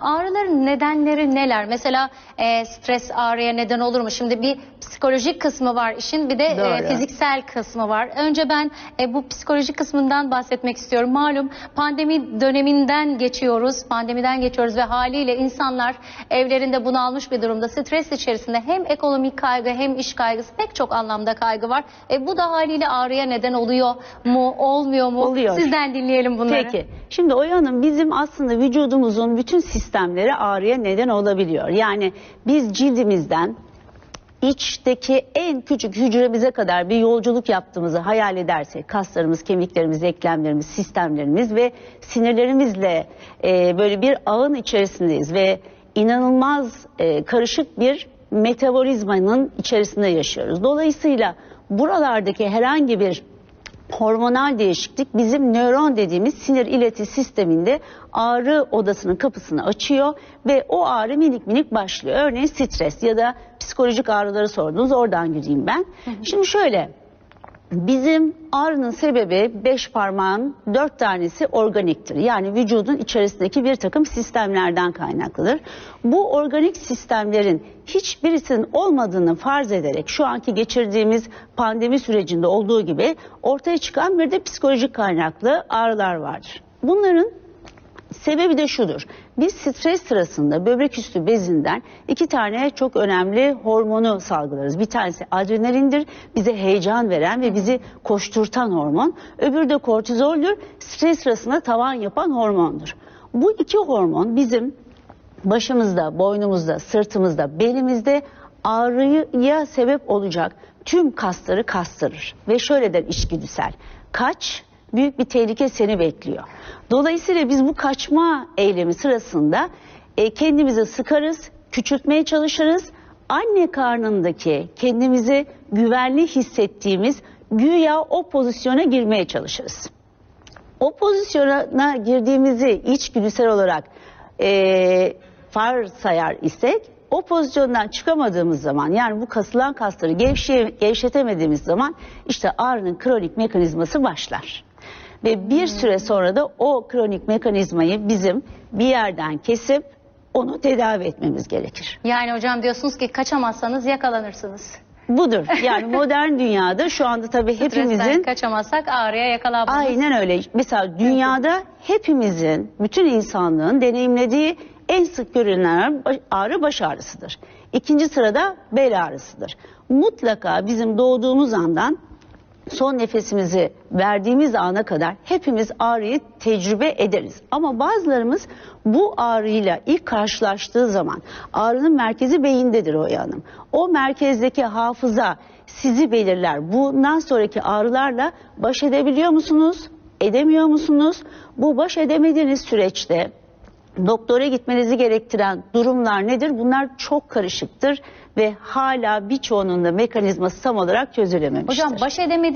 Ağrıların nedenleri neler? Mesela e, stres ağrıya neden olur mu? Şimdi bir psikolojik kısmı var işin bir de e, fiziksel kısmı var. Önce ben e, bu psikolojik kısmından bahsetmek istiyorum. Malum pandemi döneminden geçiyoruz. Pandemiden geçiyoruz ve haliyle insanlar evlerinde bunalmış bir durumda. Stres içerisinde hem ekonomik kaygı hem iş kaygısı pek çok anlamda kaygı var. E, bu da haliyle ağrıya neden oluyor mu? Olmuyor mu? Oluyor. Sizden dinleyelim bunları. Peki. Şimdi Oya Hanım bizim aslında vücudumuzun bütün sistemleri ağrıya neden olabiliyor. Yani biz cildimizden içteki en küçük hücremize kadar bir yolculuk yaptığımızı hayal edersek kaslarımız, kemiklerimiz, eklemlerimiz, sistemlerimiz ve sinirlerimizle e, böyle bir ağın içerisindeyiz ve inanılmaz e, karışık bir metabolizmanın içerisinde yaşıyoruz. Dolayısıyla buralardaki herhangi bir hormonal değişiklik bizim nöron dediğimiz sinir ileti sisteminde ağrı odasının kapısını açıyor ve o ağrı minik minik başlıyor. Örneğin stres ya da psikolojik ağrıları sordunuz oradan gireyim ben. Şimdi şöyle Bizim ağrının sebebi beş parmağın dört tanesi organiktir. Yani vücudun içerisindeki bir takım sistemlerden kaynaklıdır. Bu organik sistemlerin hiçbirisinin olmadığını farz ederek şu anki geçirdiğimiz pandemi sürecinde olduğu gibi ortaya çıkan bir de psikolojik kaynaklı ağrılar vardır. Bunların Sebebi de şudur. Biz stres sırasında böbrek üstü bezinden iki tane çok önemli hormonu salgılarız. Bir tanesi adrenalindir, bize heyecan veren ve bizi koşturtan hormon. Öbürü de kortizoldür, stres sırasında tavan yapan hormondur. Bu iki hormon bizim başımızda, boynumuzda, sırtımızda, belimizde ağrıya sebep olacak tüm kasları kastırır. Ve şöyle der içgüdüsel. Kaç, büyük bir tehlike seni bekliyor. Dolayısıyla biz bu kaçma eylemi sırasında e, kendimizi sıkarız, küçültmeye çalışırız. Anne karnındaki kendimizi güvenli hissettiğimiz güya o pozisyona girmeye çalışırız. O pozisyona girdiğimizi içgüdüsel olarak e, varsayar isek o pozisyondan çıkamadığımız zaman yani bu kasılan kasları gevşe, gevşetemediğimiz zaman işte ağrının kronik mekanizması başlar. Ve bir süre sonra da o kronik mekanizmayı bizim bir yerden kesip onu tedavi etmemiz gerekir. Yani hocam diyorsunuz ki kaçamazsanız yakalanırsınız. Budur. Yani modern dünyada şu anda tabii Stresten hepimizin kaçamazsak ağrıya yakalanmamız. Aynen öyle. Mesela dünyada hepimizin, bütün insanlığın deneyimlediği en sık görülen ağrı baş ağrısıdır. İkinci sırada bel ağrısıdır. Mutlaka bizim doğduğumuz andan son nefesimizi verdiğimiz ana kadar hepimiz ağrıyı tecrübe ederiz. Ama bazılarımız bu ağrıyla ilk karşılaştığı zaman ağrının merkezi beyindedir o yanım. O merkezdeki hafıza sizi belirler. Bundan sonraki ağrılarla baş edebiliyor musunuz? Edemiyor musunuz? Bu baş edemediğiniz süreçte doktora gitmenizi gerektiren durumlar nedir? Bunlar çok karışıktır ve hala birçoğunun da mekanizması tam olarak çözülememiştir. Hocam baş edemediği